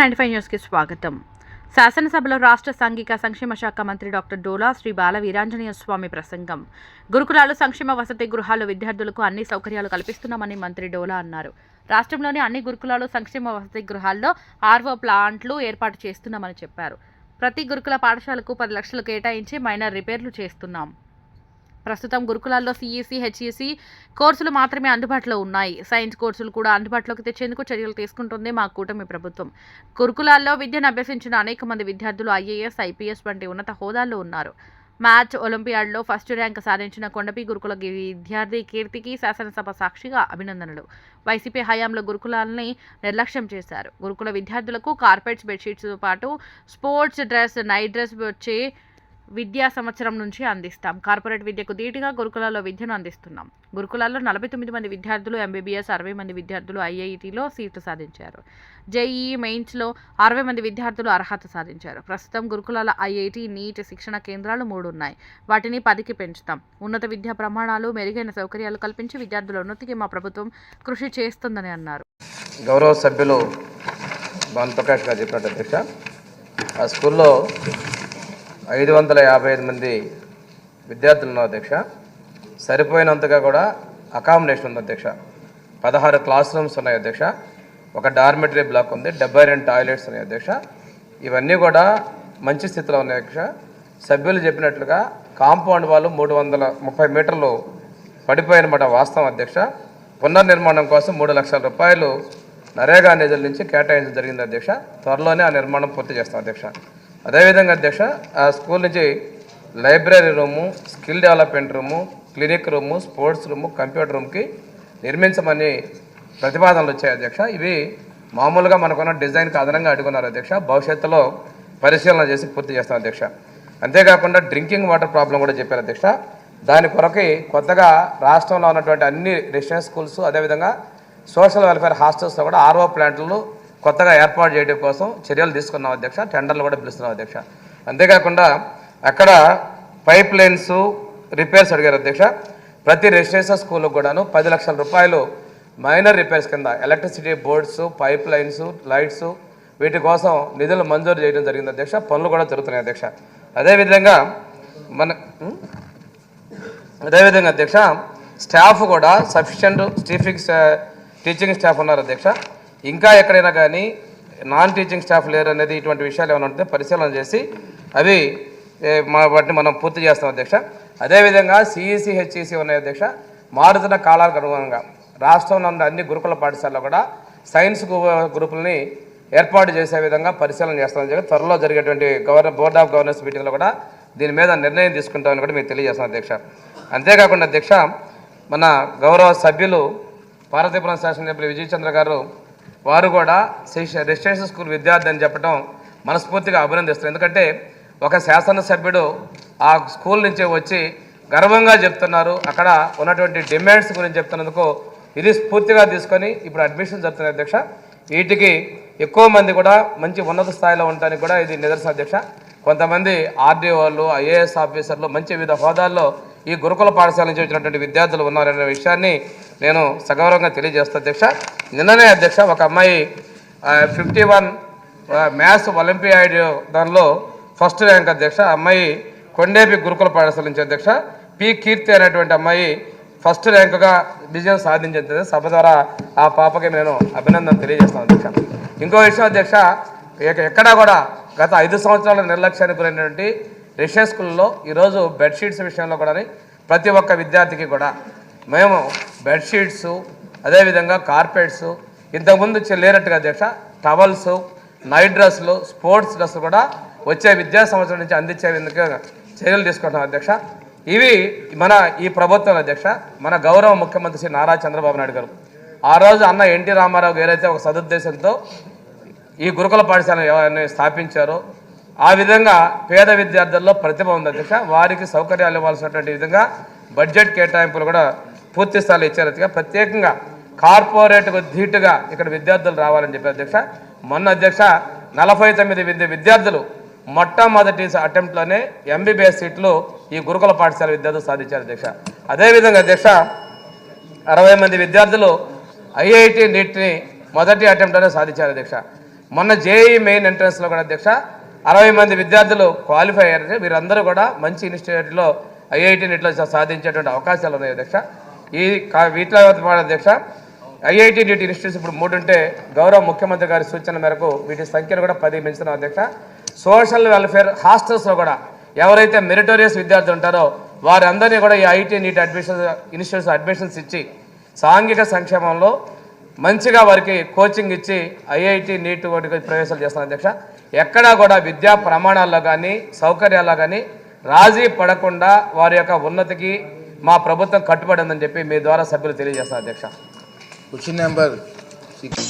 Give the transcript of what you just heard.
Ninety five న్యూస్కి స్వాగతం. శాసనసభలో రాష్ట్ర సాంఘిక సంక్షేమ శాఖ మంత్రి డాక్టర్ డోలా శ్రీ బాల వీరాంజనేయ స్వామి ప్రసంగం. గురుకులాలు సంక్షేమ వసతి గృహాలు విద్యార్థులకు అన్ని సౌకర్యాలు కల్పిస్తున్నామని మంత్రి డోలా అన్నారు. రాష్ట్రంలోని అన్ని గురుకులాలు సంక్షేమ వసతి గృహాల్లో ఆర్వో ప్లాంట్లు ఏర్పాటు చేస్తున్నామని చెప్పారు. ప్రతి గురుకుల పాఠశాలకు పది లక్షలు కేటాయించి మైనర్ రిపేర్లు చేస్తున్నాం. ప్రస్తుతం గురుకులాల్లో సిఈసి హెచ్ఈసి కోర్సులు మాత్రమే అందుబాటులో ఉన్నాయి. సైన్స్ కోర్సులు కూడా అందుబాటులోకి తెచ్చేందుకు చర్యలు తీసుకుంటుంది మా కూటమి ప్రభుత్వం. గురుకులాల్లో విద్యను అభ్యసించిన అనేక మంది విద్యార్థులు ఐఏఎస్ ఐపీఎస్ వంటి ఉన్నత హోదాల్లో ఉన్నారు. మ్యాచ్ ఒలింపియాడ్లో ఫస్ట్ ర్యాంక్ సాధించిన కొండపి గురుకుల విద్యార్థి కీర్తికి శాసనసభ సాక్షిగా అభినందనలు. వైసీపీ హయాంలో గురుకులాలని నిర్లక్ష్యం చేశారు. గురుకుల విద్యార్థులకు కార్పెట్స్ బెడ్షీట్స్తో పాటు స్పోర్ట్స్ డ్రెస్ నైట్ డ్రెస్ వచ్చే విద్యా సంవత్సరం నుంచి అందిస్తాం. కార్పొరేట్ విద్యకు ధీటుగా గురుకులాల్లో విద్యను అందిస్తున్నాం. గురుకులాల్లో నలభై తొమ్మిది మంది విద్యార్థులు ఎంబీబీఎస్ అరవై మంది విద్యార్థులు ఐఐటిలో సీట్లు సాధించారు. జేఈఈ మెయిన్స్లో అరవై మంది విద్యార్థులు అర్హత సాధించారు. ప్రస్తుతం గురుకులాల ఐఐటి నీట్ శిక్షణ కేంద్రాలు మూడు ఉన్నాయి. వాటిని పదికి పెంచుతాం. ఉన్నత విద్యా ప్రమాణాలు మెరుగైన సౌకర్యాలు కల్పించి విద్యార్థుల ఉన్నతికి మా ప్రభుత్వం కృషి చేస్తుందని అన్నారు. గౌరవ సభ్యులు భాను ప్రకాష్ గారు చెప్పినట్టు అధ్యక్ష ఆ స్కూల్లో ఐదు వందల యాభై ఐదు మంది విద్యార్థులు ఉన్నారు అధ్యక్ష. సరిపోయినంతగా కూడా అకామిడేషన్ ఉంది అధ్యక్ష. పదహారు క్లాస్ రూమ్స్ ఉన్నాయి అధ్యక్ష. ఒక డార్మెటరీ బ్లాక్ ఉంది డెబ్బై రెండు టాయిలెట్స్ ఉన్నాయి అధ్యక్ష. ఇవన్నీ కూడా మంచి స్థితిలో ఉన్నాయి అధ్యక్ష. సభ్యులు చెప్పినట్లుగా కాంపౌండ్ వాళ్ళు మూడు వందల ముప్పై మీటర్లు పడిపోయినమాట వాస్తవం అధ్యక్ష. పునర్నిర్మాణం కోసం మూడు లక్షల రూపాయలు నరేగా నిధుల నుంచి కేటాయించడం జరిగింది అధ్యక్ష. త్వరలోనే ఆ నిర్మాణం పూర్తి చేస్తాం అధ్యక్ష. అదేవిధంగా అధ్యక్ష ఆ స్కూల్ నుంచి library room skill development room clinic room sports room computer రూమ్కి నిర్మించమని ప్రతిపాదనలు వచ్చాయి అధ్యక్ష. ఇవి మామూలుగా మనకున్న డిజైన్కి అదనంగా అడుగున్నారు అధ్యక్ష. భవిష్యత్తులో పరిశీలన చేసి పూర్తి చేస్తాం అధ్యక్ష. అంతేకాకుండా డ్రింకింగ్ వాటర్ ప్రాబ్లం కూడా చెప్పారు అధ్యక్ష. దాని కొరకి కొత్తగా రాష్ట్రంలో ఉన్నటువంటి అన్ని రెసిడెన్స్ స్కూల్స్ అదేవిధంగా సోషల్ వెల్ఫేర్ హాస్టల్స్లో కూడా ఆర్ఓ ప్లాంట్లు కొత్తగా ఏర్పాటు చేయడం కోసం చర్యలు తీసుకున్నాం అధ్యక్ష టెండర్లు కూడా పిలుస్తున్నాం అధ్యక్ష. అంతేకాకుండా అక్కడ పైప్ లైన్స్ రిపేర్స్ అడిగారు అధ్యక్ష. ప్రతి రెసిడెన్షియల్ స్కూల్కి కూడాను పది లక్షల రూపాయలు మైనర్ రిపేర్స్ కింద electricity boards pipe lines lights వీటి కోసం నిధులు మంజూరు చేయడం జరిగింది అధ్యక్ష. పనులు కూడా జరుగుతున్నాయి అధ్యక్ష. అదేవిధంగా మన అదేవిధంగా అధ్యక్ష స్టాఫ్ కూడా సఫిషియంట్ స్టీఫిక్ టీచింగ్ స్టాఫ్ ఉన్నారు అధ్యక్ష. ఇంకా ఎక్కడైనా కానీ నాన్ టీచింగ్ స్టాఫ్ లేరు అనేది ఇటువంటి విషయాలు ఏమైనా ఉంటే పరిశీలన చేసి అవి మా వాటిని మనం పూర్తి చేస్తాం అధ్యక్ష. అదేవిధంగా సిఈసి హెచ్ఈసి ఉన్నాయి అధ్యక్ష. మారుతున్న కాలాలకు అనుగుణంగా రాష్ట్రంలో ఉన్న అన్ని గురుకుల పాఠశాలలో కూడా సైన్స్ గు- గ్రూపులని ఏర్పాటు చేసే విధంగా పరిశీలన చేస్తామని చెప్పి త్వరలో జరిగేటువంటి గవర్నర్ బోర్డ్ ఆఫ్ గవర్నర్స్ మీటింగ్లో కూడా దీని మీద నిర్ణయం తీసుకుంటామని కూడా మీకు తెలియజేస్తాను అధ్యక్ష. అంతేకాకుండా అధ్యక్ష మన గౌరవ సభ్యులు పార్వతీపురం శాసనసభ్యులు విజయ్ చంద్ర గారు వారు కూడా రెసిడెన్షియల్ స్కూల్ విద్యార్థి అని చెప్పడం మనస్ఫూర్తిగా అభినందిస్తారు ఎందుకంటే ఒక శాసనసభ్యుడు ఆ స్కూల్ నుంచి వచ్చి గర్వంగా చెప్తున్నారు. అక్కడ ఉన్నటువంటి డిమాండ్స్ గురించి చెప్తున్నందుకు ఇది స్ఫూర్తిగా తీసుకొని ఇప్పుడు అడ్మిషన్ జరుగుతున్నాయి అధ్యక్ష. వీటికి ఎక్కువ మంది కూడా మంచి ఉన్నత స్థాయిలో ఉండడానికి కూడా ఇది నిదర్శన అధ్యక్ష. కొంతమంది ఆర్డీఓలు ఐఏఎస్ ఆఫీసర్లు మంచి వివిధ హోదాల్లో ఈ గురుకుల పాఠశాల నుంచి వచ్చినటువంటి విద్యార్థులు ఉన్నారనే విషయాన్ని నేను సగౌరవంగా తెలియజేస్తాను అధ్యక్ష. నిన్ననే అధ్యక్ష ఒక అమ్మాయి ఫిఫ్టీ వన్ మ్యాథ్స్ ఒలింపియాడ్ దానిలో ఫస్ట్ ర్యాంక్ అధ్యక్ష. అమ్మాయి కొండేపి గురుకుల పాఠశాల నుంచి అధ్యక్ష. పి. కీర్తి అనేటువంటి అమ్మాయి ఫస్ట్ ర్యాంకుగా విజయం సాధించింది. సభ ద్వారా ఆ పాపకి నేను అభినందన తెలియజేస్తాను అధ్యక్ష. ఇంకో విషయం అధ్యక్ష ఎక్కడా కూడా గత ఐదు సంవత్సరాల నిర్లక్ష్యానికి గురైనటువంటి రెషియన్ స్కూల్లో ఈరోజు బెడ్షీట్స్ విషయంలో కూడా ప్రతి ఒక్క విద్యార్థికి కూడా మేము బెడ్షీట్స్ అదేవిధంగా కార్పెట్స్ ఇంతకుముందు చె- లేనట్టుగా అధ్యక్ష టవల్స్ నైట్ డ్రెస్సులు స్పోర్ట్స్ డ్రెస్సులు కూడా వచ్చే విద్యా సంవత్సరం నుంచి అందించే చర్యలు తీసుకుంటున్నాం అధ్యక్ష. ఇవి మన ఈ ప్రభుత్వం అధ్యక్ష మన గౌరవ ముఖ్యమంత్రి శ్రీ నారా చంద్రబాబు నాయుడు గారు. ఆ రోజు అన్న ఎన్టీ రామారావు గారు ఏదైతే ఒక సదుద్దేశంతో ఈ గురుకుల పాఠశాలను ఎవరిని స్థాపించారో ఆ విధంగా పేద విద్యార్థుల్లో ప్రతిభ ఉంది అధ్యక్ష. వారికి సౌకర్యాలు ఇవ్వాల్సినటువంటి విధంగా బడ్జెట్ కేటాయింపులు కూడా పూర్తి స్థాయిలో ఇచ్చారు అధ్యక్ష ప్రత్యేకంగా కార్పొరేట్కు ధీటుగా ఇక్కడ విద్యార్థులు రావాలని చెప్పి అధ్యక్ష. మొన్న అధ్యక్ష నలభై తొమ్మిది విద్యార్థులు మొట్టమొదటి అటెంప్ట్లోనే ఎంబీబీఎస్ సీట్లు ఈ గురుకుల పాఠశాల విద్యార్థులు సాధించారు అధ్యక్ష. అదేవిధంగా అధ్యక్ష అరవై మంది విద్యార్థులు ఐఐటి నీట్ని మొదటి అటెంప్ట్లోనే సాధించారు అధ్యక్ష. మొన్న జేఈ మెయిన్ ఎంట్రన్స్లో కూడా అధ్యక్ష అరవై మంది విద్యార్థులు క్వాలిఫై అయ్యారు వీరందరూ కూడా మంచి ఇన్స్టిట్యూట్లో ఐఐటి నీట్లో సాధించేటువంటి అవకాశాలు ఉన్నాయి అధ్యక్ష. ఈ కా- వీటిలో అధ్యక్ష ఐఐటి నీటి ఇన్స్టిట్యూట్స్ ఇప్పుడు మూడు ఉంటే గౌరవ ముఖ్యమంత్రి గారి సూచన మేరకు వీటి సంఖ్యను కూడా పది పెంచుతున్నాం అధ్యక్ష. సోషల్ వెల్ఫేర్ హాస్టల్స్లో కూడా ఎవరైతే మెరిటోరియస్ విద్యార్థులు ఉంటారో వారందరినీ కూడా ఈ IT NEET admission institutes admissions ఇచ్చి సాంఘిక సంక్షేమంలో మంచిగా వారికి కోచింగ్ ఇచ్చి ఐఐటి నీట్ వాటికి ప్రవేశాలు చేస్తాను అధ్యక్ష. ఎక్కడా కూడా విద్యా ప్రమాణాల్లో కానీ సౌకర్యాల్లో కానీ రాజీ పడకుండా వారి యొక్క ఉన్నతికి మా ప్రభుత్వం కట్టుబడి ఉందని చెప్పి మీ ద్వారా సభ్యులు తెలియజేస్తాను అధ్యక్ష. Question number six